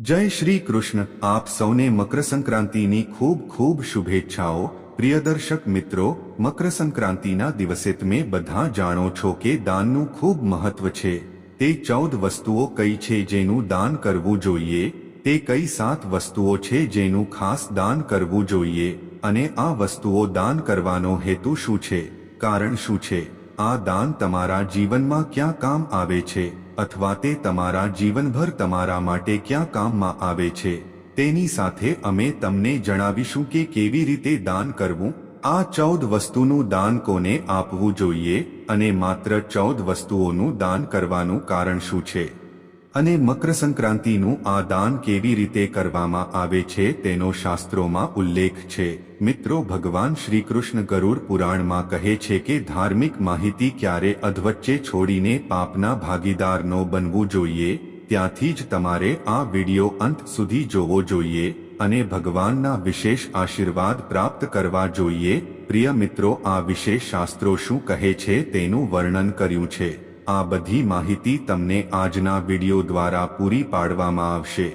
જય શ્રી કૃષ્ણ. આપ સૌને મકર સંક્રાંતિની ખૂબ ખૂબ શુભેચ્છાઓ. પ્રિય દર્શક મિત્રો, મકર સંક્રાંતિના દિવસે તમે બધા જાણો છો કે દાનનું ખૂબ મહત્વ છે. તે ચૌદ વસ્તુઓ કઈ છે જેનું દાન કરવું જોઈએ? તે કઈ સાત વસ્તુઓ છે જેનું ખાસ દાન કરવું જોઈએ? અને આ વસ્તુઓ દાન કરવાનો હેતુ શું છે? કારણ શું છે? આ દાન તમારા જીવનમાં ક્યાં કામ આવે છે? અથવા તે તમારા જીવનભર તમારા માટે ક્યાં કામમાં આવે છે, તેની સાથે અમે તમને જણાવીશું કે કેવી રીતે દાન કરવું, આ ચૌદ વસ્તુનું દાન કોને આપવું જોઈએ, અને માત્ર ચૌદ વસ્તુઓનું દાન કરવાનું કારણ શું છે. અને મકર સંક્રાંતિનું આ દાન કેવી રીતે કરવામાં આવે છે તેનો શાસ્ત્રોમાં ઉલ્લેખ છે. મિત્રો, ભગવાન શ્રી કૃષ્ણ ગરુડ પુરાણમાં કહે છે કે ધાર્મિક માહિતી ક્યારે અધવચ્ચે છોડીને પાપના ભાગીદારનો બનવું જોઈએ, ત્યાંથી જ તમારે આ વિડિયો અંત સુધી જોવો જોઈએ અને ભગવાનના વિશેષ આશીર્વાદ પ્રાપ્ત કરવા જોઈએ. પ્રિય મિત્રો, આ વિશેષ શાસ્ત્રો શું કહે છે તેનું વર્ણન કર્યું છે. આ બધી માહિતી તમને આજના વિડિયો દ્વારા પૂરી પાડવામાં આવશે.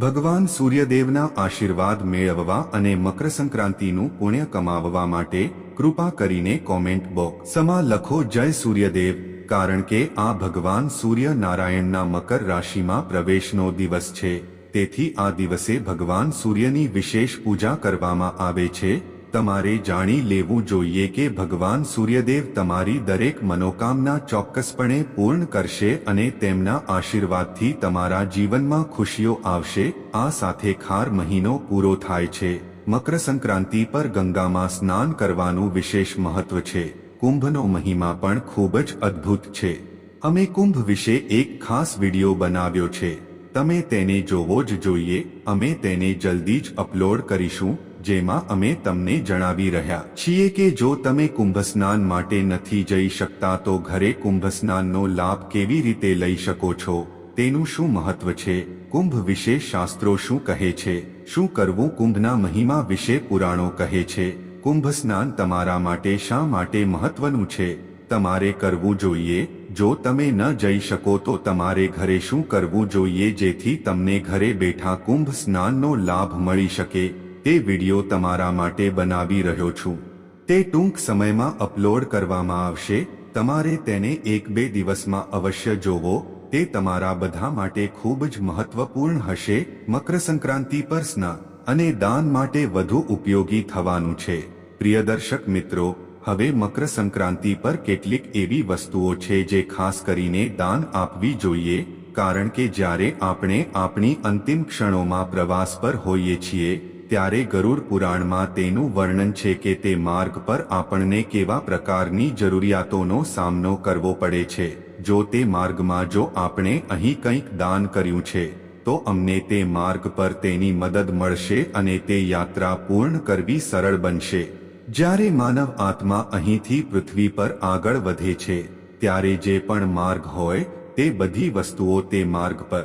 ભગવાન સૂર્યદેવના આશીર્વાદ મેળવવા અને મકર સંક્રાંતિનું પુણ્ય કમાવવા માટે કૃપા કરીને કોમેન્ટ બોક્સમાં લખો જય સૂર્યદેવ, કારણ કે આ ભગવાન સૂર્ય નારાયણના મકર રાશિમાં પ્રવેશનો દિવસ છે. તેથી આ દિવસે ભગવાન સૂર્યની વિશેષ પૂજા કરવામાં આવે છે. તમારે જાણી લેવું જોઈએ કે ભગવાન સૂર્યદેવ તમારી દરેક મનોકામના ચોક્કસપણે પૂર્ણ કરશે અને તેમના આશીર્વાદથી તમારા જીવનમાં ખુશીઓ આવશે. આ સાથે ખાર મહિનો પૂરો થાય છે. મકર સંક્રાંતિ પર ગંગામાં સ્નાન કરવાનું વિશેષ મહત્વ છે. કુંભનો મહિમા પણ ખૂબ જ અદ્ભુત છે. અમે કુંભ વિશે એક ખાસ વિડિયો બનાવ્યો છે. તમે તેને જોવો જ જોઈએ. અમે તેને જલ્દી જ અપલોડ કરીશું. જેમાં અમે તમને જણાવી રહ્યા છીએ કે જો તમે કુંભ સ્નાન માટે નથી જઈ શકતા તો ઘરે કુંભ સ્નાનનો લાભ કેવી રીતે લઈ શકો છો? તેનું શું મહત્વ છે? કુંભ વિશે શાસ્ત્રો શું કહે છે? શું કરવું કુંભના મહિમા વિશે પુરાણો કહે છે? કુંભ સ્નાન તમારા માટે શા માટે મહત્વનું છે? તમારે કરવું જોઈએ? જો તમે ન જઈ શકો તો તમારે ઘરે શું કરવું જોઈએ જેથી તમને ઘરે બેઠા કુંભ સ્નાનનો લાભ મળી શકે? તે વિડિયો તમારા માટે બનાવી રહ્યો છું. તે ટૂંક સમયમાં અપલોડ કરવામાં આવશે. તમારે તેને એક બે દિવસમાં અવશ્ય જોવો. તે તમારા બધા માટે ખૂબ જ મહત્વપૂર્ણ હશે. મકર સંક્રાંતિ પર સ્નાન અને દાન માટે વધુ ઉપયોગી થવાનું છે. પ્રિય દર્શક મિત્રો, હવે મકર સંક્રાંતિ પર કેટલીક એવી વસ્તુઓ છે જે ખાસ કરીને દાન આપવી જોઈએ. કારણ કે જ્યારે આપણે આપણી અંતિમ ક્ષણોમાં પ્રવાસ પર હોઈએ છીએ ત્યારે ગરુડ પુરાણમાં તેનું વર્ણન છે કે તે માર્ગ પર આપણને કેવા પ્રકારની જરૂરિયાતોનો સામનો કરવો પડે છે. જો તે માર્ગમાં જો આપણે અહીં કંઈક દાન કર્યું છે, તો અમને તે માર્ગ પર તેની મદદ મળશે અને તે યાત્રા પૂર્ણ કરવી સરળ બનશે. જ્યારે માનવ આત્મા અહીંથી પૃથ્વી પર આગળ વધે છે, ત્યારે જે પણ માર્ગ હોય, તે બધી વસ્તુઓ તે માર્ગ પર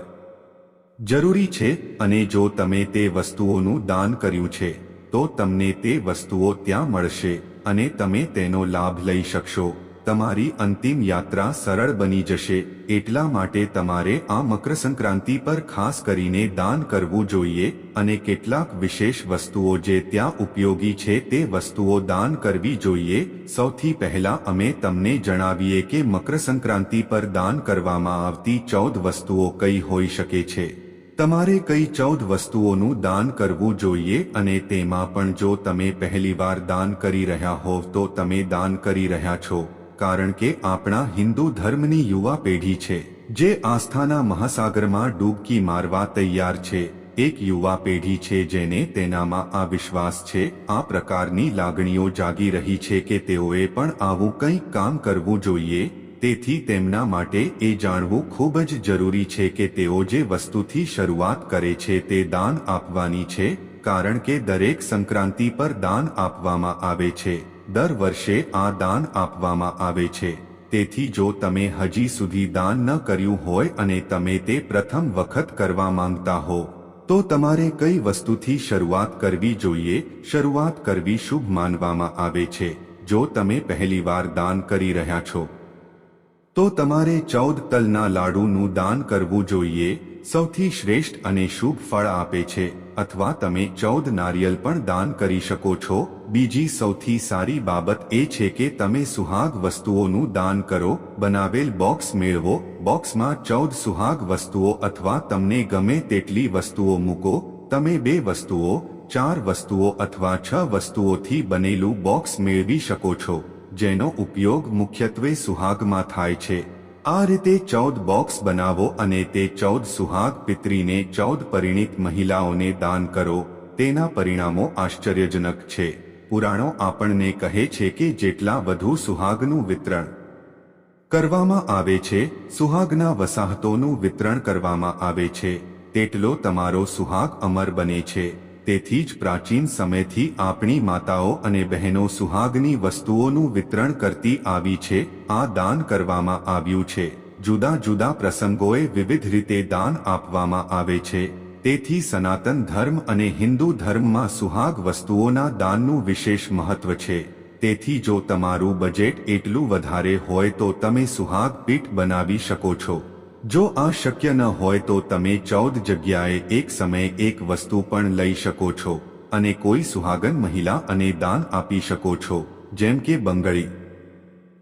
જરૂરી છે અને જો તમે તે વસ્તુઓનું દાન કર્યું છે, તો તમને તે વસ્તુઓ ત્યાં મળશે અને તમે તેનો લાભ લઈ શકશો. તમારી અંતિમ યાત્રા સરળ બની જશે, એટલા માટે તમારે આ મકર સંક્રાંતિ પર ખાસ કરીને દાન કરવું જોઈએ અને કેટલાક વિશેષ વસ્તુઓ જે ત્યાં ઉપયોગી છે તે વસ્તુઓ દાન કરવી જોઈએ. સૌથી પહેલા અમે તમને જણાવીએ કે મકર સંક્રાંતિ પર દાન કરવામાં આવતી ચૌદ વસ્તુઓ કઈ હોઈ શકે છે. તમારે કઈ ચૌદ વસ્તુઓનું દાન કરવું જોઈએ અને તેમાં પણ જો તમે પહેલીવાર દાન કરી રહ્યા હોવ તો તમે દાન કરી રહ્યા છો, કારણ કે આપણા હિન્દુ ધર્મની યુવા પેઢી છે, જે આસ્થાના મહાસાગરમાં ડૂબકી મારવા તૈયાર છે, એક યુવા પેઢી છે જેને તેનામાં આ વિશ્વાસ છે, આ પ્રકારની લાગણીઓ જાગી રહી છે કે તેઓએ પણ આવું કંઈક કામ કરવું જોઈએ તેથી તેમના માટે એ જાણવું ખૂબ જ જરૂરી છે કે તેઓ જે વસ્તુથી શરૂઆત કરે છે તે દાન આપવાની છે, કારણ કે દરેક સંક્રાંતિ પર દાન આપવામાં આવે છે. દર વર્ષે આ દાન આપવામાં આવે છે. તેથી જો તમે હજી સુધી દાન ન કર્યું હોય અને તમે તે પ્રથમ વખત કરવા માંગતા હો, તો તમારે કઈ વસ્તુથી શરૂઆત કરવી જોઈએ? શરૂઆત કરવી શુભ માનવામાં આવે છે. જો તમે પહેલીવાર દાન કરી રહ્યા છો તો તમારે ચૌદ તલના લાડુનું દાન કરવું જોઈએ, સૌથી શ્રેષ્ઠ અને શુભ ફળ આપે છે, અથવા તમે ચૌદ નારિયેલ પણ દાન કરી શકો છો. બીજી સૌથી સારી બાબત એ છે કે તમે સુહાગ વસ્તુઓનું દાન કરો, બનાવેલ બોક્સ મેળવો, બોક્સમાં ચૌદ સુહાગ વસ્તુઓ અથવા તમને ગમે તેટલી વસ્તુઓ મૂકો, તમે બે વસ્તુઓ, ચાર વસ્તુઓ અથવા છ વસ્તુઓથી બનેલું બોક્સ મેળવી શકો છો. જેનો ઉપયોગ મુખ્યત્વે સુહાગમાં થાય છે. આ રીતે ચૌદ બોક્સ બનાવો અને તે ચૌદ સુહાગ પિતરીને ચૌદ પરિણીત મહિલાઓને દાન કરો. તેના પરિણામો આશ્ચર્યજનક છે. પુરાણો આપણને કહે છે કે જેટલા વધુ સુહાગનું વિતરણ કરવામાં આવે છે, સુહાગના વસાહતોનું વિતરણ કરવામાં આવે છે, તેટલો તમારો સુહાગ અમર બને છે. તેથી જ પ્રાચીન સમયથી આપણી માતાઓ અને બહેનો સુહાગની વસ્તુઓનું વિતરણ કરતી આવી છે, આ દાન કરવામાં આવ્યું છે. જુદા જુદા પ્રસંગોએ વિવિધ રીતે દાન આપવામાં આવે છે. તેથી સનાતન ધર્મ અને હિન્દુ ધર્મમાં સુહાગ વસ્તુઓના દાનનું વિશેષ મહત્વ છે. તેથી જો તમારું બજેટ એટલું વધારે હોય તો તમે સુહાગ પીઠ બનાવી શકો છો. જો આ શક્ય ન હોય તો તમે ચૌદ જગ્યાએ એક સમયે એક વસ્તુ પણ લઈ શકો છો અને કોઈ સુહાગન મહિલા અને દાન આપી શકો છો, જેમ કે બંગળી.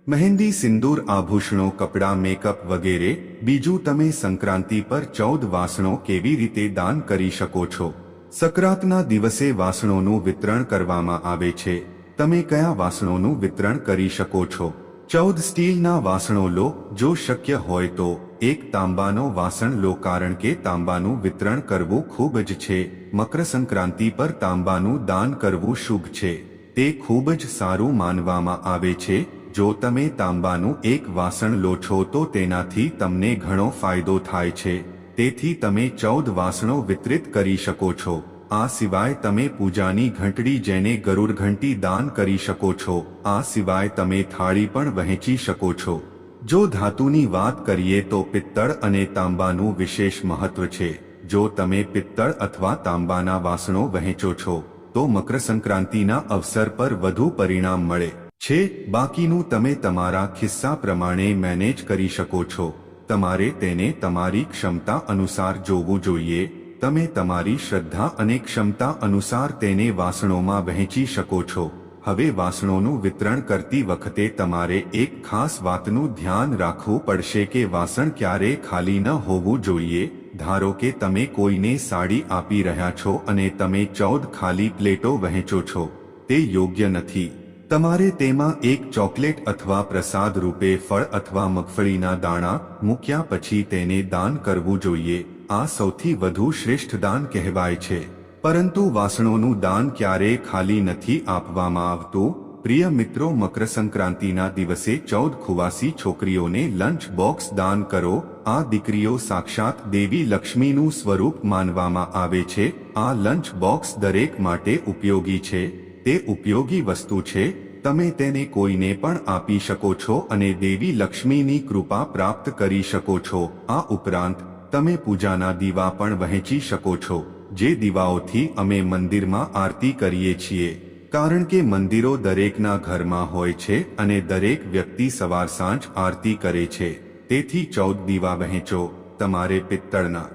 મહેંદી, સિંદૂર, આભૂષણો, કપડાં, મેકઅપ વગેરે, બીજું તમે સંક્રાંતિ પર ચૌદ વાસણો કેવી રીતે દાન કરી શકો છો? સંક્રાંતના દિવસે વાસણોનું વિતરણ કરવામાં આવે છે. તમે કયા વાસણોનું વિતરણ કરી શકો છો? ચૌદ સ્ટીલના વાસણો લો, જો શક્ય હોય તો. એક તાંબાનો વાસણ લો કારણ કે તાંબાનું વિતરણ કરવું ખૂબ જ છે. મકર સંક્રાંતિ પર તાંબાનું દાન કરવું શુભ છે. તે ખૂબ જ સારું માનવામાં આવે છે. જો તમે તાંબાનું એક વાસણ લો છો તો તેનાથી તમને ઘણો ફાયદો થાય છે. તેથી તમે ચૌદ વાસણો વિતરિત કરી શકો છો. આ સિવાય તમે પૂજાની ઘંટડી જેને ગરુડ ઘંટી દાન કરી શકો છો. આ સિવાય તમે થાળી પણ વહેંચી શકો છો. જો ધાતુની વાત કરીએ તો પિત્તળ અને તાંબાનું વિશેષ મહત્વ છે. જો તમે પિત્તળ અથવા તાંબાના વાસણો વહેંચો છો, તો મકર સંક્રાંતિના અવસર પર વધુ પરિણામ મળે. છે, બાકીનું તમે તમારા ખિસ્સા પ્રમાણે મેનેજ કરી શકો છો. તમારે તેને તમારી ક્ષમતા અનુસાર જોવું જોઈએ. તમે તમારી શ્રદ્ધા અને ક્ષમતા અનુસાર તેને વાસણોમાં વહેંચી શકો છો. હવે વાસણોનું વિતરણ કરતી વખતે તમારે એક ખાસ વાતનું ધ્યાન રાખવું પડશે કે વાસણ ક્યારે ખાલી ન હોવું જોઈએ. ધારો કે તમે કોઈને સાડી આપી રહ્યા છો અને તમે ચૌદ ખાલી પ્લેટો વહેંચો છો. તે યોગ્ય નથી. તમારે તેમાં એક ચોકલેટ અથવા પ્રસાદ રૂપે ફળ અથવા મગફળીના દાણા મૂક્યા પછી તેને દાન કરવું જોઈએ. આ સૌથી વધુ શ્રેષ્ઠ દાન કહેવાય છે. પરંતુ વાસણોનું દાન ક્યારેય ખાલી નથી આપવામાં આવતું? પ્રિય મિત્રો મકર સંક્રાંતિના દિવસે ચૌદ ખુવાસી છોકરીઓને લંચ બોક્સ દાન કરો. આ દીકરીઓ સાક્ષાત દેવી લક્ષ્મીનું સ્વરૂપ માનવામાં આવે છે. આ લંચ બોક્સ દરેક માટે ઉપયોગી છે. તે ઉપયોગી વસ્તુ છે. તમે તેને કોઈને પણ આપી શકો છો અને દેવી લક્ષ્મીની કૃપા પ્રાપ્ત કરી શકો છો. આ ઉપરાંત, તમે પૂજાના દીવા પણ વહેંચી શકો છો. જે દીવાઓથી અમે મંદિરમાં આરતી કરીએ છીએ. કારણ કે મંદિરો દરેકના ઘરમાં હોય છે અને દરેક વ્યક્તિ સવાર સાંજ આરતી કરે છે. તેથી ચૌદ દીવા વહેંચો, તમારે પિત્તળના.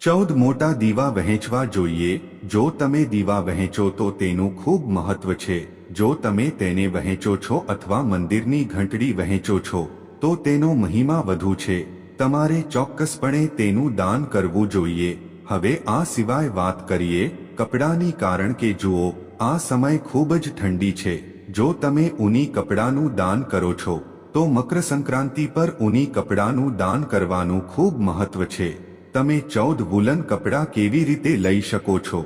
ચૌદ મોટા દીવા વહેંચવા જોઈએ. જો તમે દીવા વહેંચો તો તેનું ખૂબ મહત્વ છે. જો તમે તેને વહેંચો છો અથવા મંદિરની ઘંટડી વહેંચો છો, તો તેનો મહિમા વધુ છે. તમારે ચોક્કસપણે તેનું દાન કરવું જોઈએ. હવે આ સિવાય વાત કરીએ કપડાની, કારણ કે જુઓ, આ સમય ખૂબ જ ઠંડી છે. જો તમે ઊની કપડાનું દાન કરો છો, તો મકર સંક્રાંતિ પર ઊની કપડાનું દાન કરવાનું ખૂબ મહત્વ છે. તમે ચૌદ વુલન કપડાં કેવી રીતે લઈ શકો છો?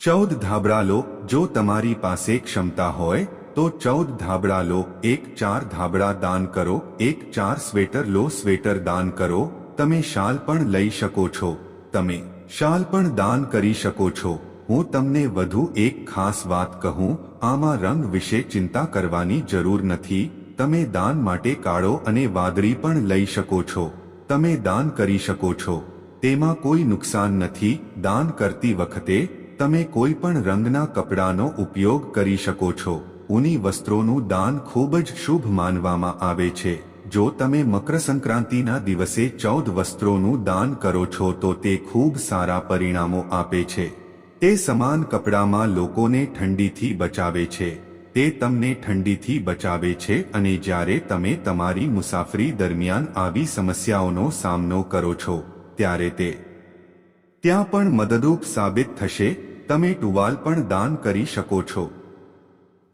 ચૌદ ધાબળા લો જો તમારી પાસે ક્ષમતા હોય, તો ચૌદ ધાબળા લો એક ચાર ધાબળા દાન કરો, એક ચાર સ્વેટર લો, સ્વેટર દાન કરો, તમે શાલ પણ લઈ શકો છો. તમે શાલ પણ દાન કરી શકો છો. હું તમને વધુ એક ખાસ વાત કહું, આમાં રંગ વિશે ચિંતા કરવાની જરૂર નથી. તમે દાન માટે કાળો અને વાદળી પણ લઈ શકો છો. તમે દાન કરી શકો છો. તેમાં કોઈ નુકસાન નથી. દાન કરતી વખતે તમે કોઈ પણ રંગના કપડાનો ઉપયોગ કરી શકો છો. ઊની વસ્ત્રોનું દાન ખૂબ જ શુભ માનવામાં આવે છે. જો તમે મકર સંક્રાંતિના દિવસે ચૌદ વસ્ત્રોનું દાન કરો છો તો તે ખૂબ સારા પરિણામો આપે છે. તે સમાન કપડામાં લોકોને ઠંડીથી બચાવે છે. તે તમને ઠંડીથી બચાવે છે અને જ્યારે તમે તમારી મુસાફરી દરમિયાન આવી સમસ્યાઓનો સામનો કરો છો, ત્યારે તે ત્યાં પણ મદદરૂપ સાબિત થશે. તમે ટુવાલ પણ દાન કરી શકો છો.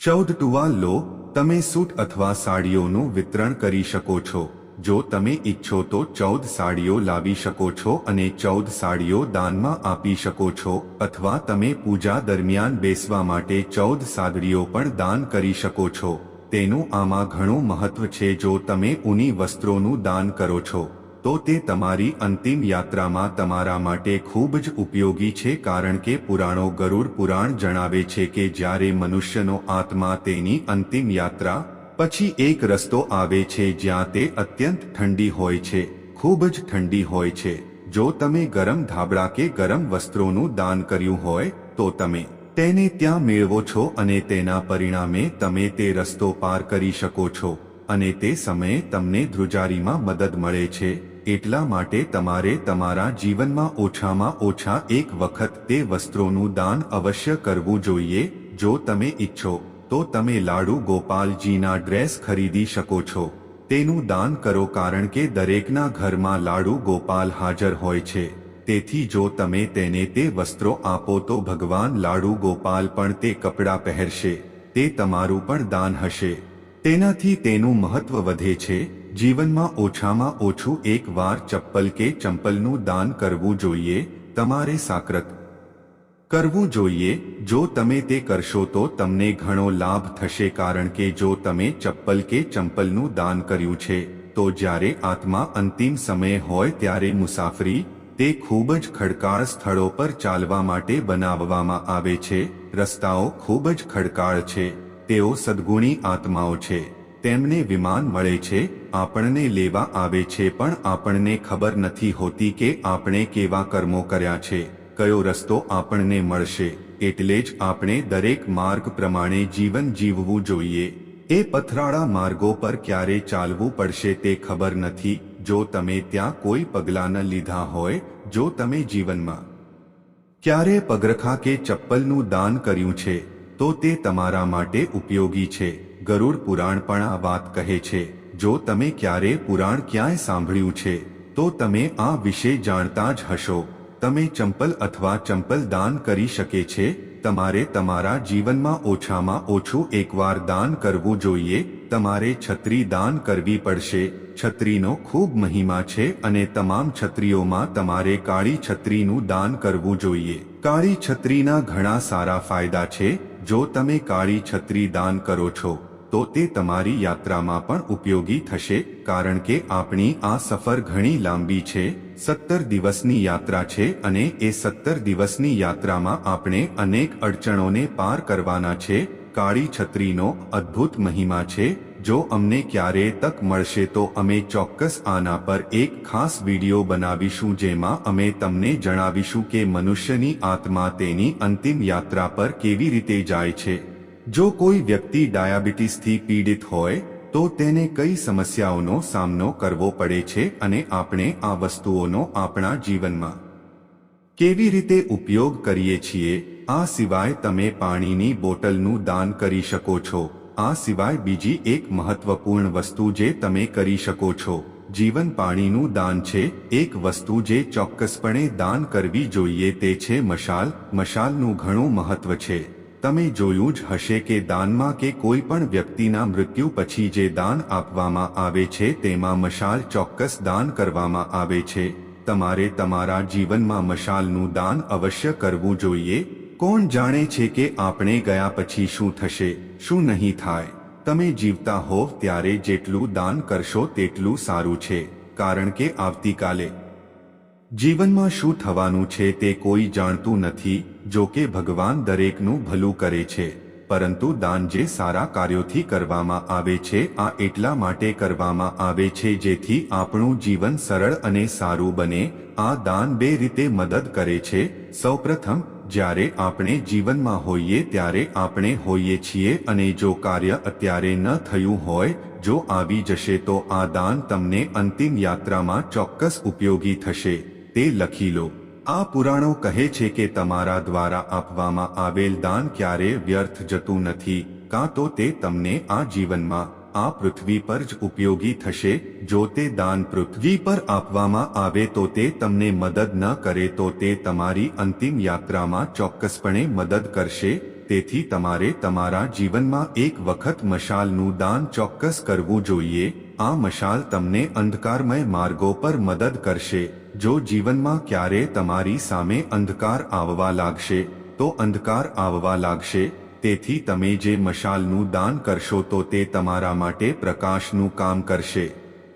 ચૌદ ટુવાલ લો તમે સૂટ અથવા સાડીઓનું વિતરણ કરી શકો છો. જો તમે ઈચ્છો તો ચૌદ સાડીઓ લાવી શકો છો અને ચૌદ સાડીઓ દાનમાં આપી શકો છો. અથવા તમે પૂજા દરમિયાન બેસવા માટે ચૌદ સાદડીઓ પણ દાન કરી શકો છો. તેનું આમાં ઘણું મહત્વ છે જો તમે ઊની વસ્ત્રોનું દાન કરો છો. તો તે તમારી અંતિમ યાત્રામાં તમારા માટે ખૂબ જ ઉપયોગી છે કારણ કે પુરાણો ગરુડ પુરાણ જણાવે છે કે જ્યારે મનુષ્યનો આત્મા તેની અંતિમ યાત્રા, પછી એક રસ્તો આવે છે જ્યાં તે અત્યંત ઠંડી હોય છે, ખૂબ જ ઠંડી હોય છે. જો તમે ગરમ ધાબળા કે ગરમ વસ્ત્રોનું દાન કર્યું હોય, તો તમે તેને ત્યાં મેળવો છો અને તેના પરિણામે તમે તે રસ્તો પાર કરી શકો છો અને તે સમયે તમને ધ્રુજારીમાં મદદ મળે છે. એટલા માટે તમારે તમારા જીવનમાં ઓછામાં ઓછા એક વખત તે વસ્ત્રોનું દાન અવશ્ય કરવું જોઈએ, જો તમે ઈચ્છો, તો તમે લાડુ ગોપાલજીના ડ્રેસ ખરીદી શકો છો. તેનું દાન કરો કારણ કે દરેકના ઘરમાં લાડુ ગોપાલ હાજર હોય છે. તેથી જો તમે તેને તે વસ્ત્રો આપો તો ભગવાન લાડુ ગોપાલ પણ તે કપડાં પહેરશે, તે તમારું પણ દાન હશે. તેનાથી તેનું મહત્વ વધે છે. જીવનમાં ઓછામાં ઓછું એક વાર ચપ્પલ કે ચંપલનું દાન કરવું જોઈએ, તમારે સાકરત કરવું જોઈએ. જો તમે તે કરશો તો તમને ઘણો લાભ થશે, કારણ કે જો તમે ચપ્પલ કે ચંપલનું દાન કર્યું છે, તો જ્યારે આત્મા અંતિમ સમય હોય ત્યારે મુસાફરી તે ખૂબ જ ખડકાળ સ્થળો પર ચાલવા માટે બનાવવામાં આવે છે. રસ્તાઓ ખૂબ જ ખડકાળ છે. તેઓ સદગુણી આત્માઓ છે. તેમને વિમાન મળે છે, આપણને લેવા આવે છે પણ આપણને ખબર નથી હોતી કે આપણે કેવા કર્મો કર્યા છે, કયો રસ્તો આપણને મળશે, એટલે જ આપણે દરેક માર્ગ પ્રમાણે જીવન જીવવું જોઈએ. એ પથરાળા માર્ગો પર ક્યારે ચાલવું પડશે તે ખબર નથી, જો તમે ત્યાં કોઈ પગલાં ન લીધા હોય, જો તમે જીવનમાં ક્યારે પગરખા કે ચપ્પલનું દાન કર્યું છે, તો તે તમારા માટે ઉપયોગી છે. ગરુડ પુરાણ પણ આ વાત કહે છે, જો તમે ક્યારે પુરાણ ક્યાંય સાંભળ્યું છે, તો તમે આ વિશે જાણતા જ હશો. તમે ચંપલ અથવા ચંપલ દાન કરી શકે છે, તમારે તમારા જીવનમાં ઓછામાં ઓછું એકવાર દાન કરવું જોઈએ, તમારે છત્રી દાન કરવી પડશે, છત્રીનો ખૂબ મહિમા છે અને તમામ છત્રીઓમાં તમારે કાળી છત્રીનું દાન કરવું જોઈએ. કાળી છત્રીના ઘણા સારા ફાયદા છે, જો તમે કાળી છત્રી દાન કરો છો તો તે તમારી યાત્રામાં પણ ઉપયોગી થશે, કારણ કે આપણી આ સફર ઘણી લાંબી છે, સત્તર દિવસની યાત્રા છે અને એ સત્તર દિવસની યાત્રામાં આપણે અનેક અડચણોને પાર કરવાના છે, કાળી છત્રીનો અદ્ભુત મહિમા છે, જો અમને ક્યારે તક મળશે તો અમે ચોક્કસ આના પર એક ખાસ વીડિયો બનાવીશું જેમાં અમે તમને જણાવીશું કે મનુષ્યની આત્મા તેની અંતિમ યાત્રા પર કેવી રીતે જાય છે. જો કોઈ વ્યક્તિ ડાયાબિટીસથી પીડિત હોય, તો તેને કઈ સમસ્યાઓનો સામનો કરવો પડે છે અને આપણે આ વસ્તુઓનો આપણા જીવનમાં કેવી રીતે ઉપયોગ કરીએ છીએ, આ સિવાય તમે પાણીની બોટલનું દાન કરી શકો છો, આ સિવાય બીજી એક મહત્વપૂર્ણ વસ્તુ જે તમે કરી શકો છો, જીવન પાણીનું દાન છે, એક વસ્તુ જે ચોક્કસપણે દાન કરવી જોઈએ તે છે મશાલ, મશાલનું ઘણું મહત્વ છે. તમે જોયું જ હશે કે દાનમાં કે કોઈ પણ વ્યક્તિના મૃત્યુ પછી જે દાન આપવામાં આવે છે તેમાં મશાલ ચોક્કસ દાન કરવામાં આવે છે. તમારે તમારા જીવનમાં મશાલનું દાન અવશ્ય કરવું જોઈએ. કોણ જાણે છે કે આપણે ગયા પછી શું થશે, શું નહીં થાય. તમે જીવતા હોવ ત્યારે જેટલું દાન કરશો તેટલું સારું છે. કારણ કે આવતીકાલે જીવનમાં શું થવાનું છે તે કોઈ જાણતું નથી. જો કે ભગવાન દરેકનું ભલું કરે છે, પરંતુ દાન જે સારા કાર્યોથી કરવામાં આવે છે, આ એટલા માટે કરવામાં આવે છે જેથી આપણું જીવન સરળ અને સારું બને. આ દાન બે રીતે મદદ કરે છે. સૌપ્રથમ, જ્યારે આપણે જીવનમાં હોઈએ ત્યારે આપણે હોઈએ છીએ અને જો કાર્ય અત્યારે ન થયું હોય, જો આવી જશે તો આ દાન તમને અંતિમ યાત્રામાં ચોક્કસ ઉપયોગી થશે. તે લખી લો. આ પુરાણો કહે છે કે તમારા દ્વારા આપવામાં આવેલ દાન ક્યારે વ્યર્થ જતું નથી, કાં તો તે તમને આ જીવનમાં, આ પૃથ્વી પર જ ઉપયોગી થશે, જો તે દાન પૃથ્વી પર આપવામાં આવે તો તે તમને મદદ ન કરે તો તે તમારી અંતિમ યાત્રામાં ચોક્કસપણે મદદ કરશે, તેથી તમારે તમારા જીવનમાં એક વખત મશાલનું દાન ચોક્કસ કરવું જોઈએ, આ મશાલ તમને અંધકારમય માર્ગો પર મદદ કરશે. જો જીવનમાં ક્યારે તમારી સામે અંધકાર આવવા લાગશે, તો અંધકાર આવવા લાગશે, તેથી તમે જે મશાલનું દાન કરશો તો તે તમારા માટે પ્રકાશનું કામ કરશે.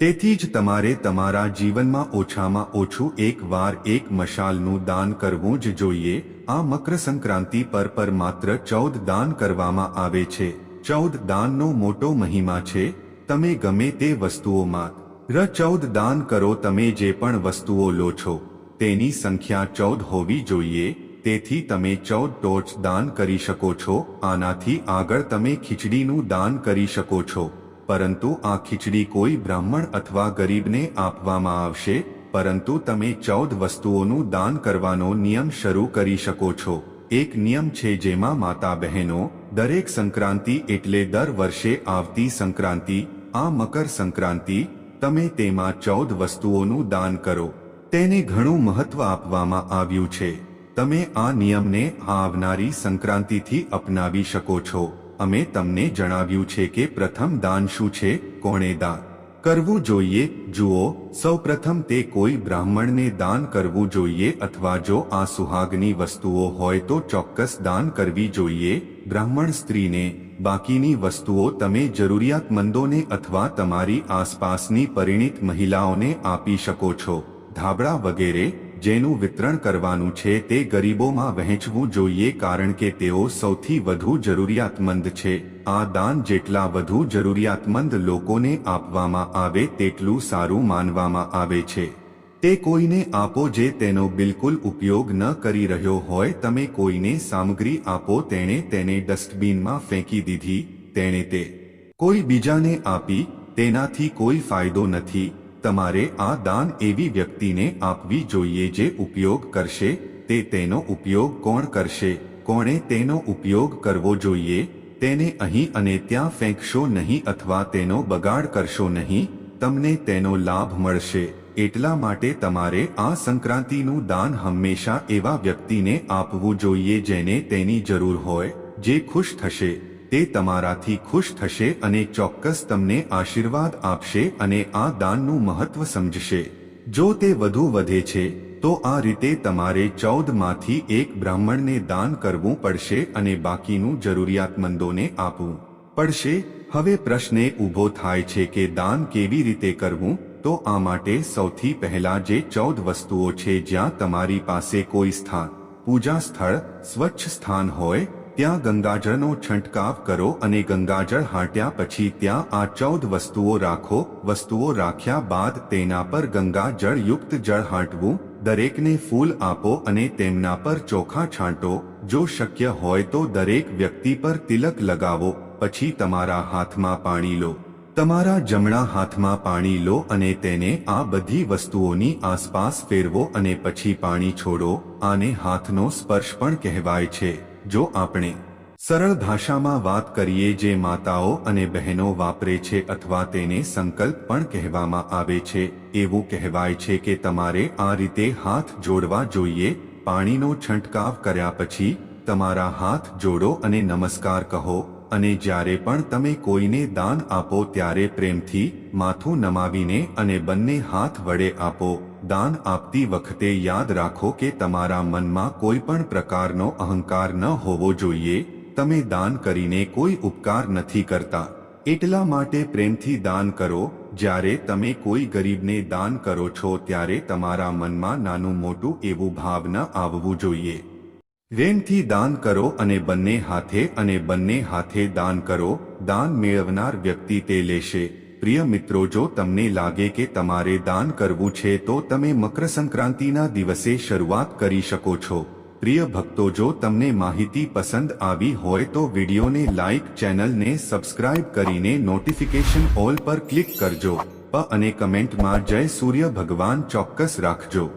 તેથી જ તમારે તમારા જીવનમાં ઓછામાં ઓછું એક વાર એક મશાલનું દાન કરવું જ જોઈએ. આ મકર સંક્રાંતિ પર પર માત્ર ચૌદ દાન કરવામાં આવે છે. ચૌદ દાનનો મોટો મહિમા છે, તમે ગમે તે વસ્તુઓમાં ર ચૌદ દાન કરો તમે જે પણ વસ્તુઓ લો છો તેની સંખ્યા ચૌદ હોવી જોઈએ, તેથી તમે ચૌદ ટોચ દાન કરી શકો છો, આનાથી આગળ તમે ખીચડીનું દાન કરી શકો છો, પરંતુ આ ખીચડી કોઈ બ્રાહ્મણ અથવા ગરીબને આપવામાં આવશે, પરંતુ તમે ચૌદ વસ્તુઓનું દાન કરવાનો નિયમ શરૂ કરી શકો છો. એક નિયમ છે જેમાં માતા બહેનો, દરેક સંક્રાંતિ એટલે દર વર્ષે આવતી સંક્રાંતિ, આ મકર સંક્રાંતિ તમે તેમાં ચૌદ વસ્તુઓનું દાન કરો. તેને ઘણું મહત્વ આપવામાં આવ્યું છે. તમે આ નિયમને આવનારી સંક્રાંતિથી અપનાવી શકો છો. અમે તમને જણાવ્યું છે કે પ્રથમ દાન શું છે? કોણે દાન કરવું જોઈએ? જુઓ, સૌપ્રથમ તે કોઈ બ્રાહ્મણને દાન કરવું જોઈએ અથવા જો આ સુહાગની વસ્તુઓ હોય તો ચોક્કસ દાન કરવી જોઈએ. બ્રાહ્મણ સ્ત્રીને બાકીની વસ્તુઓ તમે જરૂરિયાતમંદોને અથવા તમારી આસપાસની પરિણિત મહિલાઓને આપી શકો છો. ધાબળા વગેરે, જેનું વિતરણ કરવાનું છે તે ગરીબોમાં વહેંચવું જોઈએ કારણ કે તેઓ સૌથી વધુ જરૂરિયાતમંદ છે. આ દાન જેટલા વધુ જરૂરિયાતમંદ લોકોને આપવામાં આવે, તેટલું સારું માનવામાં આવે છે. તે કોઈને આપો જે તેનો બિલકુલ ઉપયોગ ન કરી રહ્યો હોય, તમે કોઈને સામગ્રી આપો તેણે તેને ડસ્ટબિનમાં ફેંકી દીધી, તેણે તે કોઈ બીજાને આપી, તેનાથી કોઈ ફાયદો નથી. તમારે આ દાન એવી વ્યક્તિને આપવી જોઈએ જે ઉપયોગ કરશે, તે તેનો ઉપયોગ કોણ કરશે, કોણે તેનો ઉપયોગ કરવો જોઈએ, તેને અહીં અને ત્યાં ફેંકશો નહીં અથવા તેનો બગાડ કરશો નહીં, તમને તેનો લાભ મળશે. એટલા માટે તમારે આ સંક્રાંતિનું દાન હંમેશા એવા વ્યક્તિને આપવું જોઈએ જેને તેની જરૂર હોય, જે ખુશ થશે. તે તમારાથી ખુશ થશે અને ચોક્કસ તમને આશીર્વાદ આપશે અને આ દાનનું મહત્વ સમજશે. જો તે વધુ વધે છે, તો આ રીતે તમારે ચૌદમાંથી એક બ્રાહ્મણને દાન કરવું પડશે અને બાકીનું જરૂરિયાતમંદોને આપવું પડશે. હવે પ્રશ્ન ઊભો થાય છે કે દાન કેવી રીતે કરવું? તો આ માટે સૌથી પહેલા જે ચૌદ વસ્તુઓ છે જ્યાં તમારી પાસે કોઈ સ્થાન, પૂજા સ્થળ, સ્વચ્છ સ્થાન હોય, ત્યાં ગંગાજળનો છંટકાવ કરો અને ગંગાજળ હાંટ્યા પછી ત્યાં આ ચૌદ વસ્તુઓ રાખો. વસ્તુઓ રાખ્યા બાદ તેના પર ગંગાજળ યુક્ત જળ હાંટવું, દરેકને ફૂલ આપો અને તેમના પર ચોખા છાંટો. જો શક્ય હોય તો દરેક વ્યક્તિ પર તિલક લગાવો, પછી તમારા હાથમાં પાણી લો. તમારા જમણા હાથમાં પાણી લો અને તેને આ બધી વસ્તુઓની આસપાસ ફેરવો અને પછી પાણી છોડો, આને હાથનો સ્પર્શ પણ કહેવાય છે. જો આપણે સરળ ભાષામાં વાત કરીએ જે માતાઓ અને બહેનો વાપરે છે અથવા તેને સંકલ્પ પણ કહેવામાં આવે છે, એવું કહેવાય છે કે તમારે આ રીતે હાથ જોડવા જોઈએ, પાણીનો છંટકાવ કર્યા પછી તમારા હાથ જોડો અને નમસ્કાર કહો. અને જ્યારે પણ તમે કોઈને દાન આપો ત્યારે પ્રેમથી માથું નમાવીને અને બંને હાથ વડે આપો. દાન આપતી વખતે યાદ રાખો કે તમારા મનમાં કોઈ પણ પ્રકારનો અહંકાર ન હોવો જોઈએ. તમે દાન કરીને કોઈ ઉપકાર નથી કરતા. એટલા માટે પ્રેમથી દાન કરો. જ્યારે તમે કોઈ ગરીબને દાન કરો છો ત્યારે તમારા મનમાં નાનું મોટું એવું ભાવ ન આવવું જોઈએ. પ્રેમથી દાન કરો અને બંને હાથે અને બંને હાથે દાન કરો, દાન મેળવનાર વ્યક્તિ તે લેશે. પ્રિય મિત્રો, જો તમને લાગે કે તમારે દાન કરવું છે, તો તમે મકર સંક્રાંતિના દિવસે શરૂઆત કરી શકો છો. પ્રિય ભક્તો, જો તમને માહિતી પસંદ આવી હોય, તો વિડીયોને લાઇક ચેનલને સબસ્ક્રાઇબ કરીને નોટિફિકેશન ઓલ પર ક્લિક કરજો. અને કમેન્ટમાં જય સૂર્ય ભગવાન ચોક્કસ રાખજો.